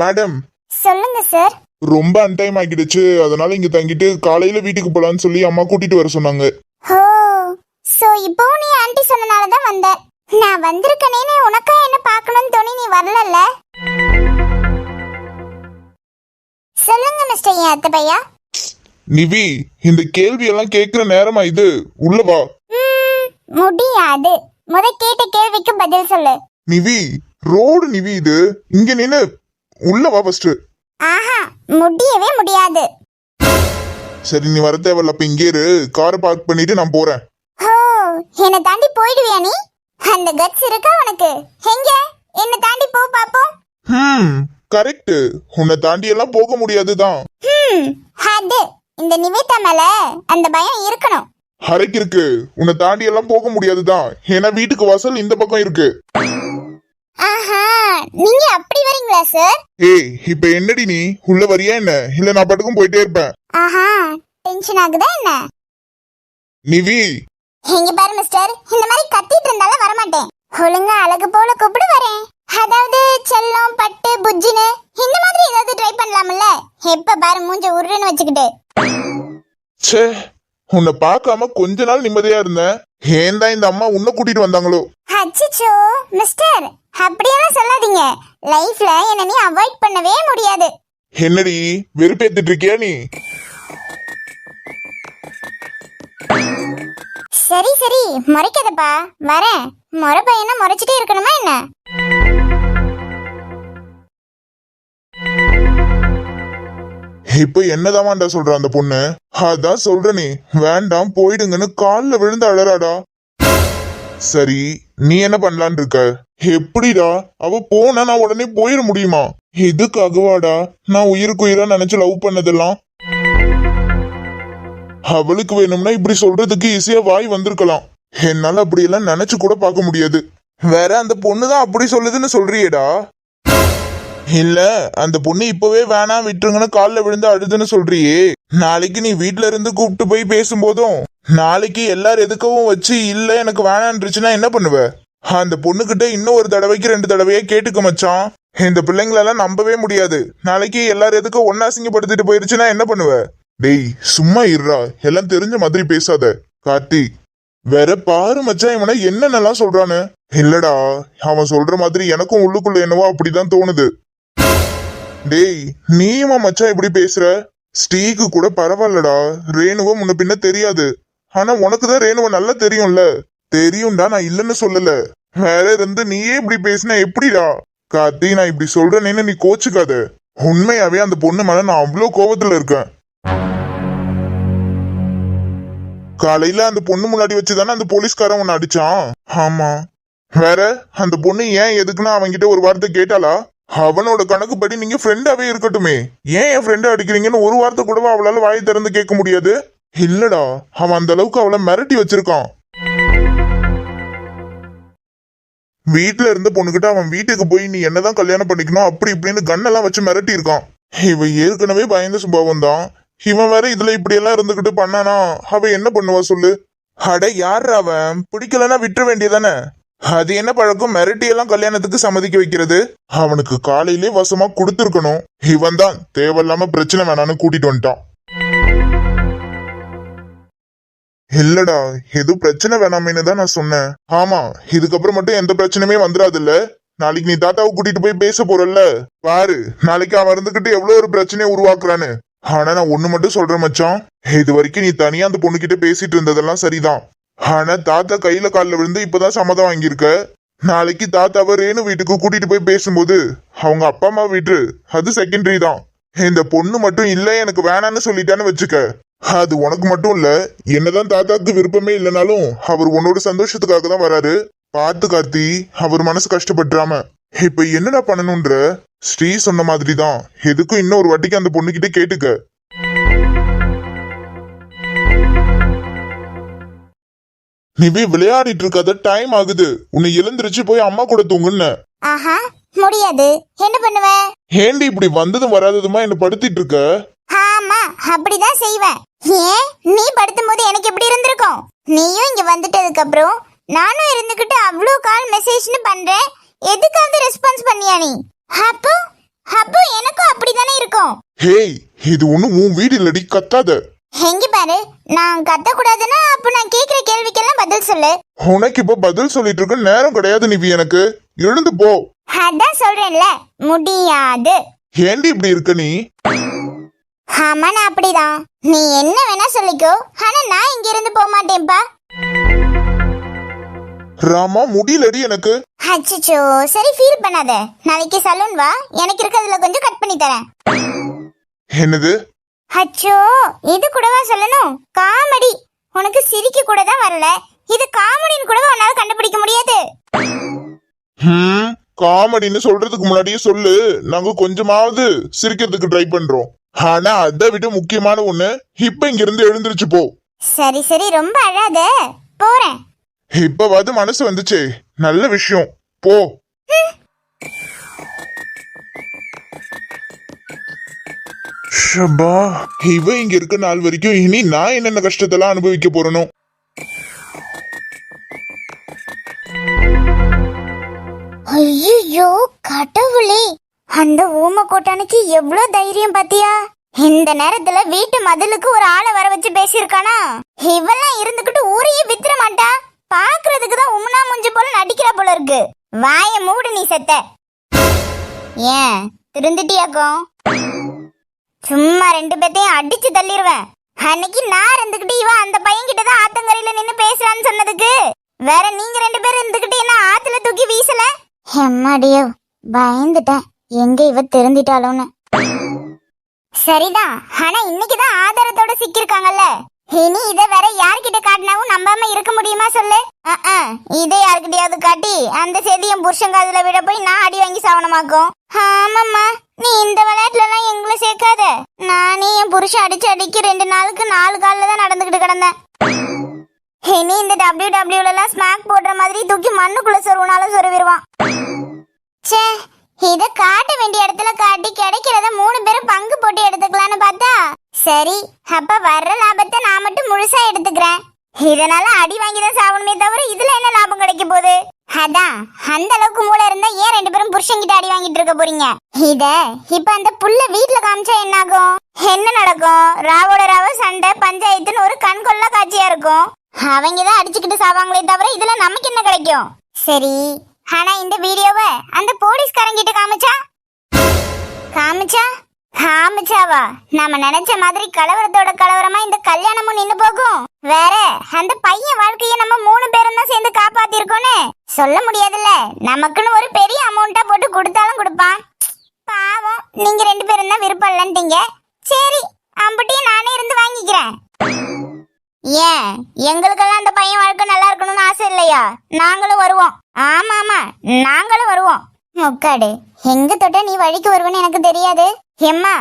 Madam சொல்லுங்க sir ரொம்ப அன்டைம் ஆகிடுச்சு. அதனால இங்க தங்கிட்டு காலையில வீட்டுக்கு போலான்னு சொல்லி அம்மா கூட்டிட்டு வர சொன்னாங்க. ஓ சோ இப்போ நீ ஆன்ட்டி சொன்னனால தான் வந்த நான் வந்திருக்கனேன்னு உனக்கா என்ன பார்க்கணும்னு தோணி நீ வரலல்ல? சொல்லுங்க மிஸ்டர் என் அத்தை பையா? நிவி இந்த கேள்வி எல்லாம் கேக்குற நேரமா இது? உள்ள வா. ம், முடியாது. முத கேட்ட கேள்விக்கு பதில் சொல்லு. நிவி ரோடு நிவி இது. இங்க நின்னு உள்ள வா ஃபர்ஸ்ட் ஆஹா முடியவே முடியாது. சரி நீ வர தேவையில்ல அப்ப இங்கே இரு. காரை பார்க் பண்ணிட்டு நான் போறேன். ஓ என்னை தாண்டி போயிடுவியா நீ? அந்த கட்ஸ் இருக்கா உனக்கு? எங்க? என்னை தாண்டி போ பாப்போம். ஹம் கரெக்ட் உன்னை தாண்டி எல்லாம் போக முடியாதுதான். ம் அது. இந்த நிவேதா மேல அந்த பயம் இருக்கணும். ஹரைக்கு இருக்கு. உன்னை தாண்டி எல்லாம் போக முடியாதுதான். ஏன்னா வீட்டுக்கு வாசல் இந்த பக்கம் இருக்கு. ஆஹா நீங்க அப்படி வரீங்களா சார் ஏய் இப்ப என்னடி நீ? உள்ள வரியா என்ன? இல்ல நான் பாட்டுக்கும் போயிட்டே இருப்பேன். ஆஹா டென்ஷன் ஆகுதா என்ன? நிவி. இங்க பாரு மிஸ்டர் இந்த மாதிரி கத்திட்டு இருந்தாலும் வரமாட்டேன். ஒழுங்கா அழகு போல கூப்பிடு வரேன். அதாவது செல்லம் பட்டு புஜ்ஜின்னு இந்த மாதிரி ஏதாவது ட்ரை பண்ணலாம்ல? எப்ப பாரு மூஞ்ச உருன்னு வச்சுக்கிட்டு. ச்சே. உன்னை பார்க்காம கொஞ்ச நாள் நிம்மதியா இருந்தேன். ஏன் தான் இந்த அம்மா உன்னை கூட்டிட்டு வந்தாங்களோ? அச்சச்சோ மிஸ்டர் அப்படியெல்லாம் சொல்லாதீங்க. லைஃப்ல என்ன நீ அவாய்ட் பண்ணவே முடியாது. என்னடி வெறுப்பேத்திட்டு இருக்கியா நீ? சரி சரி முறைக்காதப்பா. வரேன். முறை பையனை முறைச்சிட்டே இருக்கணுமா என்ன? இப்ப என்னதாமாண்டா சொல்ற அந்த பொண்ணு? அதான் சொல்றனே வேண்டாம் போயிடுங்கன்னு கால்ல விழுந்து அழறாடா. சரி நீ என்ன பண்ணலான் இருக்க? எப்படிடா? அவ போனா நான் உடனே போயிட முடியுமா? எதுக்காகவாடா? நான் உயிருக்கு உயிரா நினைச்சு லவ் பண்ணதெல்லாம். அவளுக்கு வேணும்னா இப்படி சொல்றதுக்கு ஈஸியா வாய் வந்திருக்கலாம். என்னால அப்படியெல்லாம் நினைச்சு கூட பார்க்க முடியாது. வேற அந்த பொண்ணுதான் அப்படி சொல்லுதுன்னு சொல்றியேடா. இல்ல அந்த பொண்ணு இப்பவே வேணாம் விட்டுருங்கன்னு காலில் விழுந்து அழுதுன்னு சொல்றியே. நாளைக்கு நீ வீட்ல இருந்து கூப்பிட்டு போய் பேசும்போதும் நாளைக்கு எல்லாரும் எதுக்கவும் வச்சு இல்ல எனக்கு வேணான்றுச்சுன்னா என்ன பண்ணுவ? அந்த பொண்ணுகிட்ட இன்னும் ஒரு தடவைக்கு ரெண்டு தடவையா கேட்டுக்க மச்சான். இந்த பிள்ளைங்களெல்லாம் நம்பவே முடியாது. நாளைக்கு எல்லாரும் எதுக்கும் ஒன்னா சிங்கப்படுத்திட்டு போயிருச்சுன்னா என்ன பண்ணுவ? டேய் சும்மா இருடா. எல்லாம் தெரிஞ்ச மாதிரி பேசாத. கார்த்தி வேற பாரு மச்சான் இவனை என்னென்னலாம் சொல்றானு இல்லடா அவன் சொல்ற மாதிரி எனக்கும் உள்ளுக்குள்ள என்னவோ அப்படிதான் தோணுது. டேய் நீயுமா மச்சான் இப்படி பேசுற? ஸ்ரீக்கு கூட பரவாயில்லடா. ரேணுவ முன்ன பின்ன தெரியாது. ஆனா உனக்கு தான் ரேணுவ நல்லா தெரியும்ல. தெரியும்டா நான் இல்லைன்னு சொல்லல. வேற இருந்து நீயே இப்படி பேசினா எப்படிடா? கார்த்தி நான் இப்படி சொல்றேன்னு நீ கோச்சுக்காத. உண்மையாவே அந்த பொண்ணு மேல நான் அவ்வளோ கோபத்துல இருக்கேன். காலையில அந்த பொண்ணு முன்னாடி வச்சுதானே அந்த போலீஸ்காரன் உன்னை அடிச்சான்? ஆமா. வேற அந்த பொண்ணு ஏன் எதுக்குன்னு அவன்கிட்ட ஒரு வார்த்தை கேட்டாளா? அவனோட கணக்குப்படி நீங்க ஃப்ரெண்டாவே இருக்கட்டுமே. ஏன் என் ஃப்ரெண்டை அடிக்கிறீங்கன்னு ஒரு வார்த்தை கூடவா அவளால வாயை திறந்து கேட்க முடியாது? இல்லடா அவன் அந்த அளவுக்கு அவளை மிரட்டி வச்சிருக்கான். வீட்டுல இருந்த பொண்ணுகிட்ட அவன் வீட்டுக்கு போய் நீ என்னதான் கல்யாணம் பண்ணிக்கணும் அப்படி இப்படின்னு கண்ணெல்லாம் வச்சு மிரட்டி இருக்கான் இவன் ஏற்கனவே பயந்த சுபாவம் தான். இவன் வேற இதுல இப்படி எல்லாம் இருந்துகிட்டு பண்ணானா? அவ என்ன பண்ணுவா சொல்லு? அட யார் அவன்? பிடிக்கலன்னா விட்டுற வேண்டியதானே? அது என்ன பழக்கம்? மிரட்டி எல்லாம் கல்யாணத்துக்கு சம்மதிக்க வைக்கிறது? அவனுக்கு காலையிலே வசமா கொடுத்துருக்கணும். இவன் தான் தேவையில்லாம பிரச்சனை வேணான்னு கூட்டிட்டு வந்துட்டான். இல்லடா எதுவும் பிரச்சனை வேணாமேன்னு தான் நான் சொன்னேன். ஆமா இதுக்கப்புறம் மட்டும் எந்த பிரச்சனையுமே வந்துடாதுல்ல நாளைக்கு நீ தாத்தாவை கூட்டிட்டு போய் பேச போறல்ல. பாரு நாளைக்கு அவன் இருந்துகிட்டு எவ்வளவு ஒரு பிரச்சனையை உருவாக்குறான்னு. ஆனா நான் ஒண்ணு மட்டும் சொல்றேன் மச்சான். இது வரைக்கும் நீ தனியா அந்த பொண்ணுகிட்ட பேசிட்டு இருந்ததெல்லாம் சரிதான். ஆனா தாத்தா கையில காலில் விழுந்து இப்பதான் சம்மதம் வாங்கியிருக்க. நாளைக்கு தாத்தாவை ரேணு வீட்டுக்கு கூட்டிட்டு போய் பேசும்போது அவங்க அப்பா அம்மா வீட்டு அது செகண்டரி தான். இந்த பொண்ணு மட்டும் இல்ல எனக்கு வேணான்னு சொல்லிட்டான்னு வச்சுக்க. அது உனக்கு மட்டும் இல்ல என்னதான் தாத்தாக்கு விருப்பமே இல்லைனாலும் அவர் உன்னோட சந்தோஷத்துக்காக தான் வராரு. பார்த்து கார்த்தி அவர் மனசு கஷ்டப்பட்டுறாம. இப்ப என்னடா பண்ணணும்ன்ற ஸ்ரீ சொன்ன மாதிரி தான் எதுக்கும் இன்னும் ஒரு வாட்டிக்கு அந்த பொண்ணுகிட்ட கேட்டுக்க. நீ போய் விளையாடிட்டு இருக்காத டைம் ஆகுது. உன்னை எழுந்திருச்சு போய் அம்மா கூட தூங்குன்னு. ஆஹா முடியாது. என்ன பண்ணுவ? ஏண்டி இப்படி வந்ததும் வராததுமா என்ன படுத்திட்டு இருக்க ஆமா அப்படிதான் செய்வேன். ஏன்? நீ படுத்தும் போது எனக்கு எப்படி இருந்திருக்கும்? நீயும் இங்க வந்துட்டதுக்கு அப்புறம் நானும் இருந்துகிட்டு அவ்வளோ கால் மெசேஜ்னு பண்றேன். எதுக்காவது ரெஸ்பான்ஸ் பண்ணியா நீ? அப்போ அப்போ எனக்கும் அப்படிதானே இருக்கும். ஹேய் இது ஒண்ணும் உன் வீடு இல்லடி கத்தாத. எங்க பாரு நான் கத்த கூடாதுன்னா அப்ப நான் கேக்குற கேள்விக்கெல்லாம் பதில் சொல்லு. உனக்கு இப்ப பதில் சொல்லிட்டு இருக்க நேரம் கிடையாது நிவி எனக்கு. எழுந்து போ. அதான் சொல்றேன்ல முடியாது. ஏண்டி இப்படி இருக்க நீ? ஆமா நான் அப்படிதான். நீ என்ன வேணா சொல்லிக்கோ. ஆனா நான் இங்க இருந்து போக மாட்டேன்ப்பா. ராமா முடியலடி எனக்கு. அச்சச்சோ சரி ஃபீல் பண்ணாத. நாளைக்கு சலூன் வா. எனக்கு இருக்கிறதுல கொஞ்சம் கட் பண்ணி தரேன். என்னது? அச்சோ இது கூடவா சொல்லணும்? காமெடி. உனக்கு சிரிக்க கூட தான் வரல. இது காமெடின்னு கூடவா உன்னால கண்டுபிடிக்க முடியாது? ஹம் காமெடின்னு சொல்றதுக்கு முன்னாடியே சொல்லு. நாங்க கொஞ்சமாவது சிரிக்கிறதுக்கு ட்ரை பண்றோம். ஆனா அதை விட முக்கியமான ஒண்ணு இப்ப இங்க இருந்து எழுந்திருச்சு போ. சரி சரி ரொம்ப அழாத. போறேன். இப்பவாது மனசு வந்துச்சே. நல்ல விஷயம். போ. ஷபா இவ இங்க இருக்க நாள் வரைக்கும் இனி நான் என்னென்ன கஷ்டத்தெல்லாம் அனுபவிக்க போறனும் ஐயோ கடவுளே. அந்த ஊம கோட்டானுக்கு எவ்வளவு தைரியம் பாத்தியா? இந்த நேரத்துல வீட்டு மதிலுக்கு ஒரு ஆளை வர வச்சு பேசியிருக்கானா? இவெல்லாம் இருந்துகிட்டு ஊரையே வித்துற மாட்டா. பாக்குறதுக்கு தான் உம்னா முஞ்சு போல நடிக்கிறா போல இருக்கு. வாய மூடு நீ செத்த. ஏன்? திருந்துட்டியாக்கும் சும்மா ரெண்டு பேத்தையும் அடிச்சு தள்ளிடுவேன் அன்னைக்கு நான் இருந்துகிட்டு இவன் அந்த பையன் கிட்ட தான் ஆத்தங்கரையில நின்னு பேசுறான்னு சொன்னதுக்கு. வேற நீங்க ரெண்டு பேரும் இருந்துகிட்டு என்ன ஆத்துல தூக்கி வீசல? எம்மாடியோ பயந்துட்டேன். எங்க இவ திருந்திட்டாளோன்னு. சரிதான் ஆனா இன்னைக்குதான் ஆதாரத்தோட சிக்கிருக்காங்கல்ல இனி இத வேற யார்கிட்ட காட்டினாவும் நம்பாம இருக்க முடியுமா சொல்லு? இதை யார்கிட்டயாவது காட்டி அந்த செய்தி என் புருஷன் காதுல விட போய் நான் அடி வாங்கி சாவனமாக்கும். ஆமாம்மா. நீ இந்த விளையாட்டுலலாம் எங்களை சேர்க்காத. நானே என் புருஷன் அடிச்சு அடிக்க ரெண்டு நாளுக்கு நாலு காலில் தான் நடந்துக்கிட்டு கிடந்தேன். இனி இந்த டபிள்யூ டபிள்யூலலாம் ஸ்மாக் போடுற மாதிரி தூக்கி மண்ணுக்குள்ள சொருவினாலும் சொருவிடுவான். ச்சே இதை காட்ட வேண்டிய இடத்துல காட்டி கிடைக்கிறத மூணு பேரும் பங்கு போட்டு எடுத்துக்கலாம்னு பார்த்தா? சரி அப்ப வர்ற லாபத்தை நான் மட்டும் முழுசா எடுத்துக்கிறேன். இதனால அடி வாங்கி தான் சாகணுமே தவிர இதுல என்ன லாபம் கிடைக்க போகுது? அதான் அந்த அளவுக்கு மூளை இருந்தா ஏன் ரெண்டு பேரும் புருஷன்கிட்ட அடி வாங்கிட்டு இருக்க போறீங்க? இத இப்ப அந்த புள்ள வீட்ல காமிச்சா என்ன ஆகும் என்ன நடக்கும்? ராவோட ராவ சண்டை பஞ்சாயத்துன்னு ஒரு கண்கொள்ள காட்சியா இருக்கும். அவங்க தான் அடிச்சுக்கிட்டு சாவாங்களே தவிர இதுல நமக்கு என்ன கிடைக்கும்? சரி ஆனா இந்த வீடியோவை அந்த போலீஸ்காரங்கிட்ட காமிச்சா காமிச்சாவா நாம நினைச்ச மாதிரி கலவரத்தோட கலவரமா இந்த கல்யாணமும் நின்னு போகும். வேற அந்த பையன் வாழ்க்கைய நம்ம மூணு பேரும் தான் சேர்ந்து காப்பாத்திருக்கோன்னு சொல்ல முடியாதுல்ல. நமக்குன்னு ஒரு பெரிய அமௌண்ட்டா போட்டு கொடுத்தாலும் கொடுப்பான். பாவம் நீங்க ரெண்டு பேரும் தான் விருப்பம் இல்லைன்ட்டீங்க. சரி அம்பட்டியும் நானே இருந்து வாங்கிக்கிறேன். ஏன் எங்களுக்கெல்லாம் அந்த பையன் வாழ்க்கை நல்லா இருக்கணும்னு ஆசை இல்லையா? நாங்களும் வருவோம். ஆமா ஆமா நாங்களும் வருவோம். முக்காடு எங்க தொட்ட நீ வழிக்கு வருவன்னு எனக்கு தெரியாது. எம்மா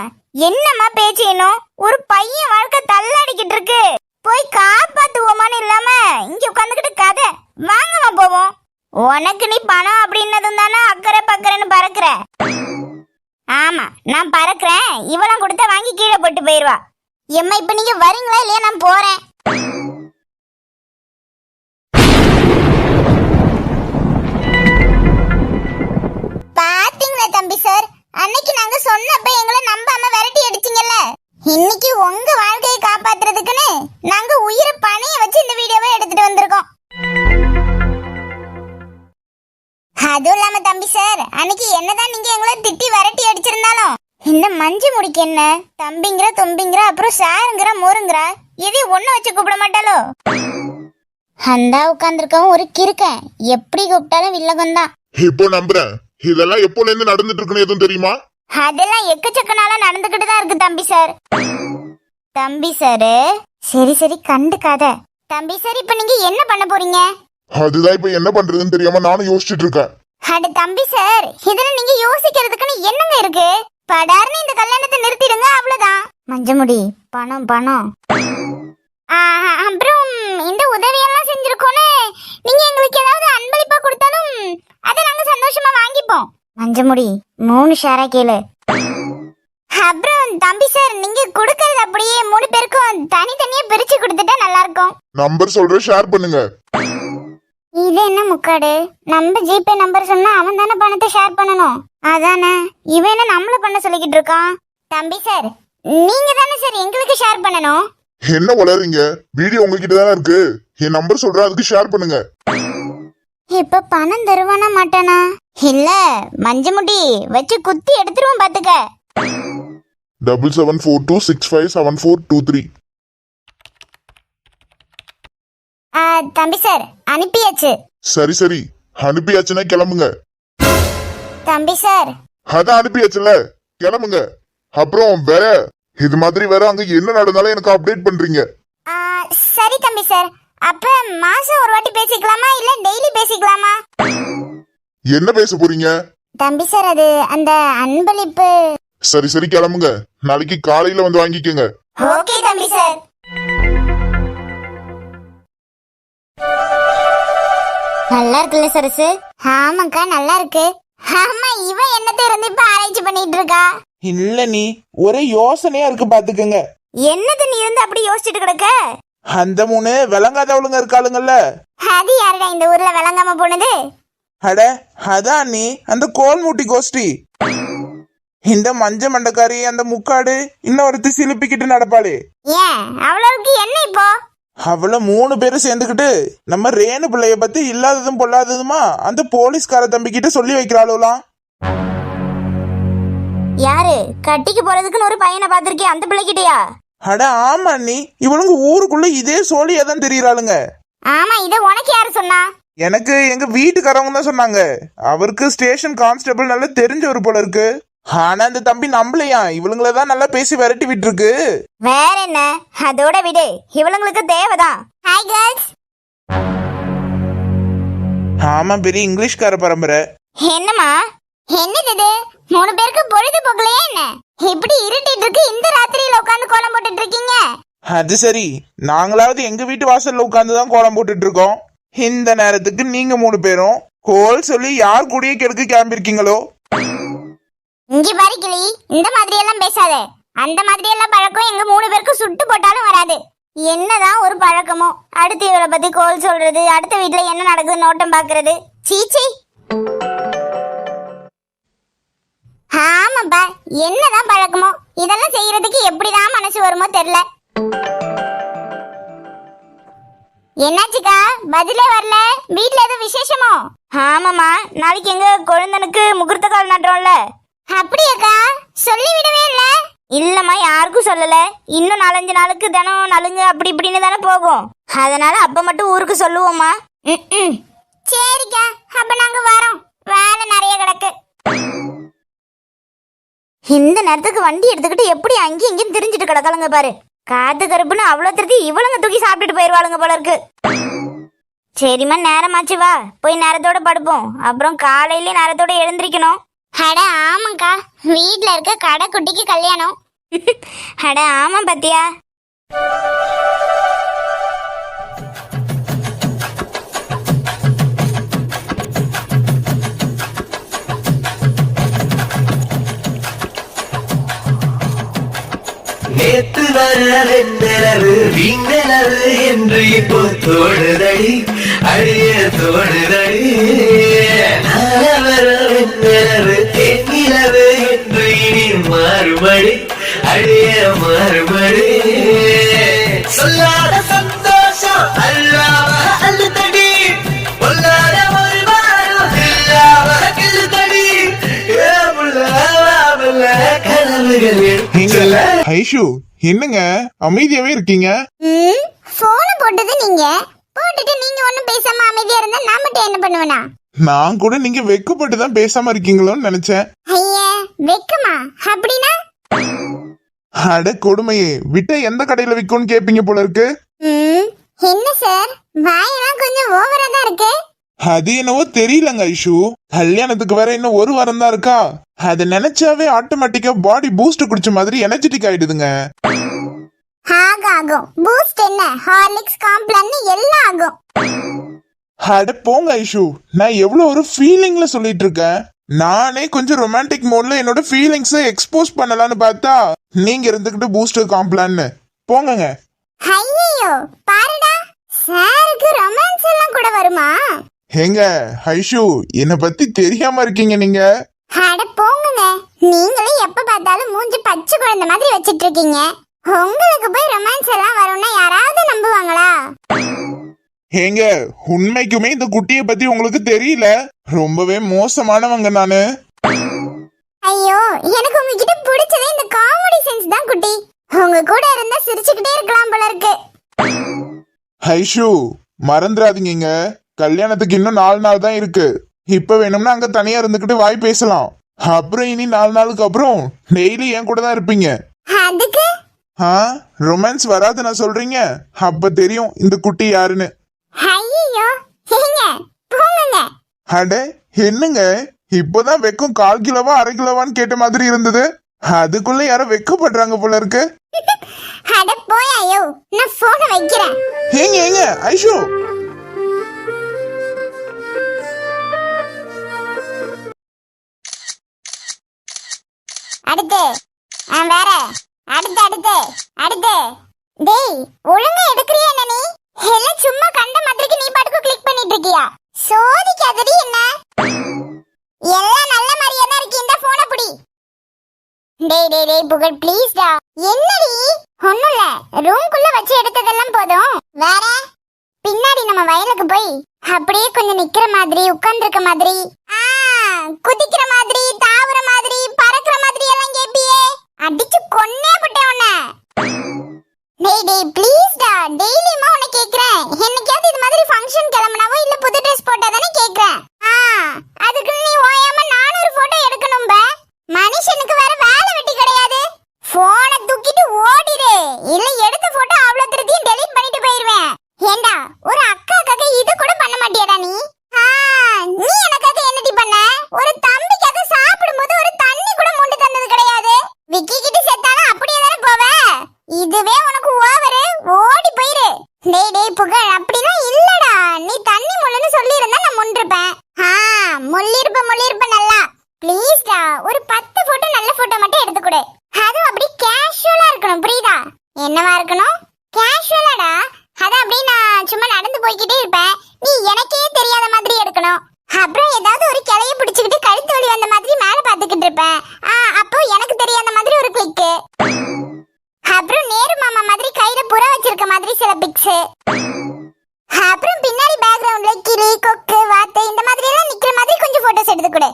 என்னம்மா பேச்சு இன்னும்? ஒரு பையன் வாழ்க்கை தள்ளாடிக்கிட்டு இருக்கு. போய் காப்பாத்துவோமான்னு இல்லாம இங்க உட்காந்துக்கிட்டு கதை. வாங்கம்மா போவோம். உனக்கு நீ பணம் அப்படின்னதும் தானே அக்கறை பக்கறைன்னு பறக்குற. ஆமா நான் பறக்குறேன். இவெல்லாம் கொடுத்தா வாங்கி கீழே போட்டு போயிருவா. எம்மா இப்ப நீங்க வரீங்களா இல்லையா? நான் போறேன். பாத்தீங்களா தம்பி சார்? அன்னைக்கு நாங்க சொன்னப்ப எங்களை நம்பாம விரட்டி அடிச்சீங்கல்ல? இன்னைக்கு உங்க வாழ்க்கையை காப்பாத்துறதுக்குன்னு நாங்க உயிரை பணைய வச்சு இந்த வீடியோவை எடுத்துட்டு வந்திருக்கோம். அதுவும் இல்லாம தம்பி சார் அன்னைக்கு என்னதான் நீங்க எங்களை திட்டி விரட்டி அடிச்சிருந்தாலும் இந்த மஞ்சு முடிக்கு என்ன? தம்பிங்கிற தும்பிங்கிற அப்புறம் சாருங்கிற மோருங்கிற இதே ஒண்ணு வச்சு கூப்பிட மாட்டாளோ? அந்த உட்காந்துருக்கவும் ஒரு கிறுக்கன். எப்படி கூப்பிட்டாலும் வில்லகம் தான் இப்போ நம்புறேன். இதெல்லாம் எப்போல இருந்து நடந்துட்டு இருக்குன்னு எதுவும் தெரியுமா? அதெல்லாம் எக்கச்சக்க நாளா நடந்துகிட்டு தான் இருக்கு தம்பி சார். தம்பி சார் சரி சரி கண்டுக்காத. தம்பி சார் இப்ப நீங்க என்ன பண்ண போறீங்க? அதுதான் இப்ப என்ன பண்றதுன்னு தெரியாம நானும் யோசிச்சுட்டு இருக்கேன். அட தம்பி சார் இதுல நீங்க யோசிக்கிறதுக்குன்னு என்னங்க இருக்கு? படார்னு இந்த கல்யாணத்தை நிறுத்திடுங்க அவ்வளவுதான். மஞ்சமுடி பணம் பணம். அப்புறம் இந்த உதவியெல்லாம் செஞ்சிருக்கோன்னு நீங்க எங்களுக்கு ஏதாவது அன்பளிப்பா கொடுத்தாலும் அதை நாங்க சந்தோஷமா வாங்கிப்போம் மஞ்சமுடி மூணு ஷேரா கேளு. அப்புறம் தம்பி சார் நீங்க கொடுக்கறது அப்படியே மூணு பேருக்கும் தனித்தனியா பிரிச்சு கொடுத்துட்டா நல்லா இருக்கும் நம்பர் சொல்றேன் ஷேர் பண்ணுங்க. இது என்ன முக்காடு? நம்ம ஜிபே நம்பர் சொன்னா அவன் தானே பணத்தை ஷேர் பண்ணணும். அதானே? இவன் என்ன நம்மள பண்ண சொல்லிக்கிட்டு இருக்கான்? தம்பி சார் நீங்க தானே சார் எங்களுக்கு ஷேர் பண்ணணும். என்ன வளருங்க வீடியோ உங்ககிட்ட தானே இருக்கு. என் நம்பர் சொல்றேன் அதுக்கு ஷேர் பண்ணுங்க. இப்ப பணம் தருவானா மாட்டானா? இல்ல மஞ்ச முடி வச்சு குத்தி எடுத்துருவோம் பாத்துக்க. Double seven four two six five seven four two three ஆ, தம்பி சார் அனுப்பியாச்சு. சரி சரி. அனுப்பியாச்சுன்னா கிளம்புங்க. தம்பி சார். அதான் அனுப்பியாச்சுல கிளம்புங்க. அப்புறம் வேற இது மாதிரி வேற அங்க என்ன நடந்தாலும் எனக்கு அப்டேட் பண்றீங்க. சரி தம்பி சார். அப்ப மாசம் ஒரு வாட்டி பேசிக்கலாமா இல்ல டெய்லி பேசிக்கலாமா? என்ன பேச போறீங்க? தம்பி சார் அது அந்த அன்பளிப்பு. சரி சரி கிளம்புங்க. நாளைக்கு காலையில வந்து வாங்கிக்கோங்க. ஓகே தம்பி சார் நல்லா இருக்குல்ல சரசு ஆமாக்கா நல்லா இருக்கு. ஆமா இவன் என்னத்தை இருந்து இப்ப ஆராய்ச்சி பண்ணிட்டு இருக்கா? இல்ல நீ ஒரே யோசனையா இருக்கு பாத்துக்கங்க. என்னது நீ இருந்து அப்படி யோசிச்சுட்டு கிடக்க? அந்த மூணு விளங்காதவளுங்க இருக்காளுங்கல்ல. அது யாருடா இந்த ஊர்ல விளங்காம போனது? அட அதான் நீ அந்த கோல்மூட்டி கோஷ்டி. இந்த மஞ்ச மண்டக்காரி அந்த முக்காடு இன்னொருத்தி சிலுப்பிக்கிட்டு நடப்பாளே. ஏன்? அவ்வளவுக்கு என்ன இப்போ? அவள மூணு பேரும் சேர்ந்துக்கிட்டு நம்ம ரேணு பிள்ளைய பத்தி இல்லாததும் பொல்லாததுமா அந்த போலீஸ்கார தம்பி கிட்ட சொல்லி வைக்கிறாளுலாம். யாரு? கட்டிக்கு போறதுக்குன்னு ஒரு பையனை பாத்திருக்கே அந்த பிள்ளைகிட்டயா? அட ஆமா நீ இவளுங்க ஊருக்குள்ள இதே சோழியா தான் தெரியறாளுங்க. ஆமா இத உனக்கு யாரு சொன்னா? எனக்கு எங்க வீட்டுக்காரவங்க தான் சொன்னாங்க. அவருக்கு ஸ்டேஷன் கான்ஸ்டபிள் நல்லா தெரிஞ்சவர் போல இருக்கு. ஆனா அந்த தம்பி நம்பலையா? இவளுங்கள தான் நல்லா பேசி விரட்டி விட்டுருக்கு. வேற என்ன? அதோட விடு. இவளுங்களுக்கு தேவைதான். ஹாய் கேர்ள்ஸ் ஆமா பெரிய இங்கிலீஷ்கார பரம்பரை. என்னம்மா? என்னது இது? மூணு பேருக்கு பொழுது போகலையே என்ன? இப்படி இருட்டிட்டு இருக்கு இந்த ராத்திரியில உட்காந்து கோலம் போட்டுட்டு இருக்கீங்க? அது சரி. நாங்களாவது எங்க வீட்டு வாசல்ல உட்கார்ந்து தான் கோலம் போட்டுட்டு இருக்கோம். இந்த நேரத்துக்கு நீங்க மூணு பேரும் கோல் சொல்லி யார் கூடயே கெடுக்க கிளம்பிருக்கீங்களோ? இங்க பாரு கிளி இந்த மாதிரி எல்லாம் பேசாத. அந்த மாதிரி எல்லாம் பழக்கம் எங்க மூணு பேருக்கு சுட்டு போட்டாலும் வராது. என்னதான் ஒரு பழக்கமோ? அடுத்த இவளை பத்தி கோல் சொல்றது அடுத்த வீட்ல என்ன நடக்குது நோட்டம் பாக்குறது. சீச்சி ஆமாப்பா என்னதான் பழக்கமோ இதெல்லாம் செய்யறதுக்கு எப்படிதான் மனசு வருமோ தெரியல. என்னாச்சுக்கா பதிலே வரல வீட்ல எதுவும் விசேஷமோ? ஆமாமா நாளைக்கு எங்க குழந்தனுக்கு முகூர்த்த கால் நடுறோம்ல அப்படியாக்கா சொல்லி விடவே இல்ல. இல்லம்மா யாருக்கும் சொல்லல. இன்னும் நாலஞ்சு நாளுக்கு தினம் நலுங்கு அப்படி இப்படின்னு தானே போகும். அதனால அப்ப மட்டும் ஊருக்கு சொல்லுவோம்மா. ம்ம். சரிக்கா அப்ப நாங்க வரோம் வேலை நிறைய கிடக்கு இந்த நேரத்துக்கு வண்டி எடுத்துக்கிட்டு எப்படி அங்கேயும் இங்கேயும் திரிஞ்சிட்டு கிடக்கலுங்க பாரு. காத்து கருப்புன்னு அவ்வளோ திருத்தி இவளுங்க தூக்கி சாப்பிட்டுட்டு போயிருவாளுங்க போல இருக்கு. சரிம்மா நேரமாச்சு வா. போய் நேரத்தோட படுப்போம். அப்புறம் காலையில நேரத்தோட எழுந்திருக்கணும். அட ஆமாக்கா வீட்ல இருக்க கடை குட்டிக்கு கல்யாணம். அட ஆமா பத்தியா. நேத்து வர வெண்ணிலவு வீண்ணிலவு என்று இப்போ தோடுதடி அழிய தோடுதடி. நாள வர வெண்ணிலவு தென்னிலவு என்று இனி மாறுபடி அழிய மாறுபடி. சொல்லாத சந்தோஷம் அல்லாம ஐஷு என்னங்க? அமைதியாவே இருக்கீங்க? போன போட்டது நீங்க. போட்டுட்டு நீங்க ஒண்ணும் பேசாம அமைதியா இருந்தா நான் மட்டும் என்ன பண்ணுவேனா? நான் கூட நீங்க வெக்கப்பட்டு தான் பேசாம இருக்கீங்களோன்னு நினைச்சேன். ஐயா வெக்கமா? அப்படின்னா? அட கொடுமையே விட்ட எந்த கடையில விற்கும்னு கேப்பீங்க போல இருக்கு? ம் என்ன சார்? வாயெல்லாம் கொஞ்சம் ஓவரா தான் இருக்கு. அது என்னவோ தெரியலங்க ஐஷு. கல்யாணத்துக்கு வேற இன்னும் ஒரு வாரம் தான் இருக்கா? அதை நினைச்சாவே ஆட்டோமேட்டிக்கா பாடி பூஸ்ட் குடிச்ச மாதிரி எனர்ஜெட்டிக் ஆயிடுதுங்க. ஆகும் ஆகும் பூஸ்ட் என்ன ஹார்லிக்ஸ் காம்ப்ளான் எல்லாம் ஆகும். அட போங்க ஐஷு. நான் எவ்வளவு ஒரு ஃபீலிங்ல சொல்லிட்டு இருக்கேன் நானே கொஞ்சம் ரொமான்டிக் மோட்ல என்னோட ஃபீலிங்ஸை எக்ஸ்போஸ் பண்ணலாம்னு பார்த்தா நீங்க இருந்துகிட்டு பூஸ்டர் காம்ப்ளான்னு போங்கங்க. ஐயோ பாருடா. சாருக்கு ரொமான்ஸ் எல்லாம் கூட வருமா? ஏங்க ஐஷு என்னை பத்தி தெரியாம இருக்கீங்க நீங்க? அட போங்கங்க. நீங்களும் எப்ப பார்த்தாலும் மூஞ்சி பச்சை குழந்தை மாதிரி வச்சிட்டு இருக்கீங்க உங்களுக்கு போய் ரொமான்ஸ் எல்லாம் வரும்னா யாராவது நம்புவாங்களா? ஏங்க உண்மைக்குமே இந்த குட்டியை பத்தி உங்களுக்கு தெரியல. ரொம்பவே மோசமானவங்க நானு. ஐயோ எனக்கு உங்ககிட்ட பிடிச்சதே இந்த காமெடி சென்ஸ் தான் குட்டி. உங்க கூட இருந்தா சிரிச்சுக்கிட்டே இருக்கலாம் போல இருக்கு. ஐஷு மறந்துடாதீங்க. கல்யாணத்துக்கு இன்னும் நாலு நாள் தான் இருக்கு. இப்ப வேணும்னா அங்க தனியா இருந்துகிட்டு வாய் பேசலாம். அப்புறம் இனி நாலு நாளுக்கு அப்புறம் டெய்லி என் கூட தான் இருப்பீங்க. ஆ? ரொமான்ஸ் வராது நான் சொல்றீங்க? அப்ப தெரியும் இந்த குட்டி யாருன்னு. அட என்னங்க? இப்போதான் வெக்கம் கால் கிலோவா அரை கிலோவான்னு கேட்ட மாதிரி இருந்தது. அதுக்குள்ள யாரோ வெக்கப்படுறாங்க போல இருக்கு. அட போய் ஐயோ நான் போனை வைக்கிறேன். ஏங்க ஏங்க ஐஷு. அடுத்து. ஆ, வேற. அடுத்து அடுத்து. அடுத்து. டேய் ஒழுங்கா எடுக்கறியா என்ன நீ? எல்லாம் சும்மா கண்ட மாதிரிக்கு நீ பாட்டுக்கு கிளிக் பண்ணிட்டு இருக்கியா சோதிக்காதடி என்ன? எல்லாம் நல்ல மாதிரியா தான் இருக்கு. இந்த போனை புடி. டேய் டேய் டேய் புகழ் ப்ளீஸ் டா. என்னடி? ஒண்ணும் இல்ல. ரூம்குள்ள வச்சு எடுத்ததெல்லாம் போதும். வேற? பின்னாடி நம்ம வயலுக்கு போய் அப்படியே கொஞ்சம் நிக்கிற மாதிரி உட்கார்ந்திருக்க மாதிரி ஆ குதிக்கிற மாதிரி தாவுற மாதிரி பற அடிச்சு கொன்னே விட்டேன் உன்னை. டேய் டேய் ப்ளீஸ் டா. டெய்லியுமா உன்னை கேக்குறேன். என்னைக்காவது இது மாதிரி ஃபங்க்ஷன் கிளம்புனாவோ இல்ல புது ட்ரெஸ் போட்டா தானே கேக்குறேன். ஆ அதுக்கு நீ ஓயாம நானும் ஒரு போட்டோ எடுக்கணும் மனுஷனுக்கு வேற வேலை வெட்டி கிடையாது. போனை தூக்கிட்டு ஓடிடு இல்ல எடுத்த போட்டோ அவ்வளவு திருத்தியும் டெலீட் பண்ணிட்டு போயிருவேன் ஏண்டா ஒரு அக்காக்காக இது கூட பண்ண மாட்டியாடா நீ ஆ, நீ எனக்காக என்னடி பண்ண ஒரு தம்பிக்காக சாப்பிடும்போது ஒரு தண்ணி கூட மொண்டு தந்தது கிடையாது விக்கி கிட்ட செத்தாலும் அப்படியே தானே போவ இதுவே உனக்கு ஓவரு ஓடி போயிரு டேய் டேய் புகழ் அப்படிலாம் இல்லடா நீ தண்ணி முள்ளுன்னு சொல்லி இருந்தா நான் முன்றிருப்பேன் ஆ முள்ளிருப்ப முள்ளிருப்ப நல்லா ப்ளீஸ்டா ஒரு பத்து போட்டோ நல்ல போட்டோ மட்டும் எடுத்து கொடு அதுவும் அப்படி கேஷுவலா இருக்கணும் புரியுதா என்னவா இருக்கணும் கேஷுவலாடா அதான் அப்படி நான் சும்மா நடந்து போய்கிட்டே இருப்பேன் நீ எனக்கே தெரியாத மாதிரி எடுக்கணும் அப்புறம் ஏதாவது ஒரு கிளைய பிடிச்சுக்கிட்டு கழுத்து வலி வந்த மாதிரி மேல பாத்துக்கிட்டு இருப்பேன் ஆ, அப்போ எனக்கு தெரியாத மாதிரி ஒரு கிளிக்கு அப்புறம் நேரு மாமா மாதிரி கையில புற வச்சிருக்க மாதிரி சில பிக்ஸ் அப்புறம் பின்னாடி பேக்ரவுண்ட்ல கிளி கொக்கு வாத்து இந்த மாதிரி எல்லாம் நிக்கிற மாதிரி கொஞ்சம் போட்டோஸ் எடுத்து கொடு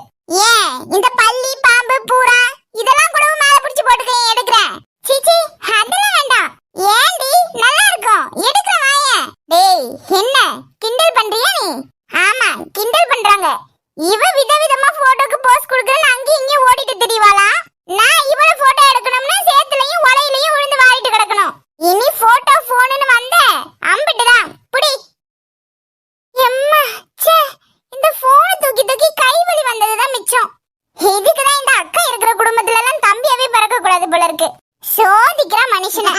ஏன் இந்த பல்லி பாம்பு பூரா இதெல்லாம் கூட மேல பிடிச்சு போட்டுக்க எடுக்கிறேன் சீச்சி அதெல்லாம் வேண்டாம் ஏண்டி நல்லா இருக்கும் எடுக்கிற வாயேன் டேய் என்ன கிண்டல் பண்றியா நீ ஆமா கிண்டல் பண்றாங்க இவ விதவிதமா போட்டோக்கு போஸ் குடுக்கறன்னு அங்கேயும் இங்கேயும் ஓடிட்டு திரிவாளா நான் இவள போட்டோ எடுக்கணும்னா சேத்துலயும் உலையிலயும் விழுந்து வாரிட்டு கிடக்கணும் இனி போட்டோ போனுன்னு வந்த அம்பிட்டுதான் புடி எம்மா ச்சே இந்த போனை தூக்கி தூக்கி கை வலி வந்ததுதான் மிச்சம் இதுக்குதான் இந்த அக்கா இருக்கிற குடும்பத்துல எல்லாம் தம்பியாவே பிறக்க கூடாது போல இருக்கு சோதிக்கிற மனுஷனை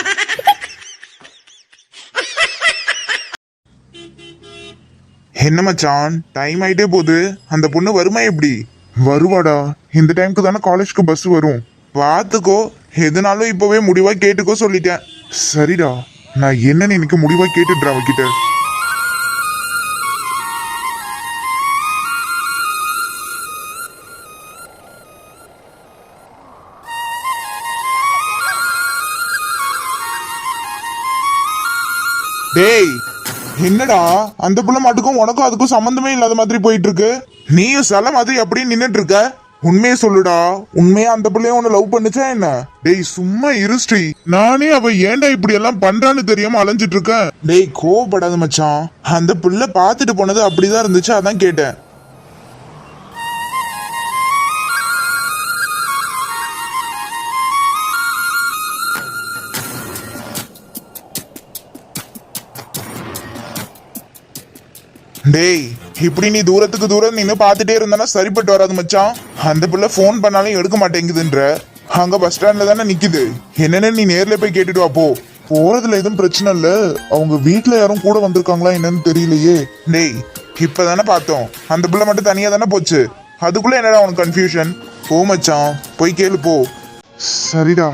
என்ன மச்சான்? டைம் ஆயிட்டே போகுது. அந்த பொண்ணு வருமா எப்படி? வருவாடா. இந்த டைம்க்கு தானே காலேஜ்க்கு பஸ் வரும். பார்த்துக்கோ. எதுனாலும் இப்போவே முடிவாக கேட்டுக்கோ சொல்லிட்டேன். சரிடா. நான் என்னன்னு எனக்கு முடிவாக கேட்டுடுறேன் அவகிட்ட. டேய் என்னடா? அந்த புள்ள மாட்டுக்கும் உனக்கும் அதுக்கும் சம்பந்தமே இல்லாத மாதிரி போயிட்டு இருக்கு நீயும் சில மாதிரி அப்படியே நின்னுட்டு இருக்க உண்மையை சொல்லுடா. உண்மையா அந்த பிள்ளைய உன்னை லவ் பண்ணுச்சா என்ன? டேய் சும்மா இருஸ்ரீ நானே அவ ஏன்டா இப்படி எல்லாம் பண்றான்னு தெரியாம அலைஞ்சிட்டு இருக்கேன். டேய் கோவப்படாத மச்சான். அந்த பிள்ளை பார்த்துட்டு போனது அப்படிதான் இருந்துச்சு அதான் கேட்டேன். டேய் இப்படி நீ தூரத்துக்கு தூரம் நின்னு பார்த்துட்டே இருந்தானா சரிப்பட்டு வராது மச்சான். அந்த பிள்ளை ஃபோன் பண்ணாலும் எடுக்க மாட்டேங்குதுன்ற. அங்க பஸ் ஸ்டாண்ட்ல தானே நிக்குது. என்னன்னு நீ நேர்ல போய் கேட்டுட்டு வா போ. போறதுல எதுவும் பிரச்சனை இல்ல. அவங்க வீட்டுல யாரும் கூட வந்திருக்காங்களா என்னன்னு தெரியலையே. டேய் இப்பதானே பார்த்தோம். அந்த பிள்ளை மட்டும் தனியா தானே போச்சு. அதுக்குள்ள என்னடா உனக்கு கன்ஃபியூஷன் போ மச்சான். போய் கேளு போ. சரிடா.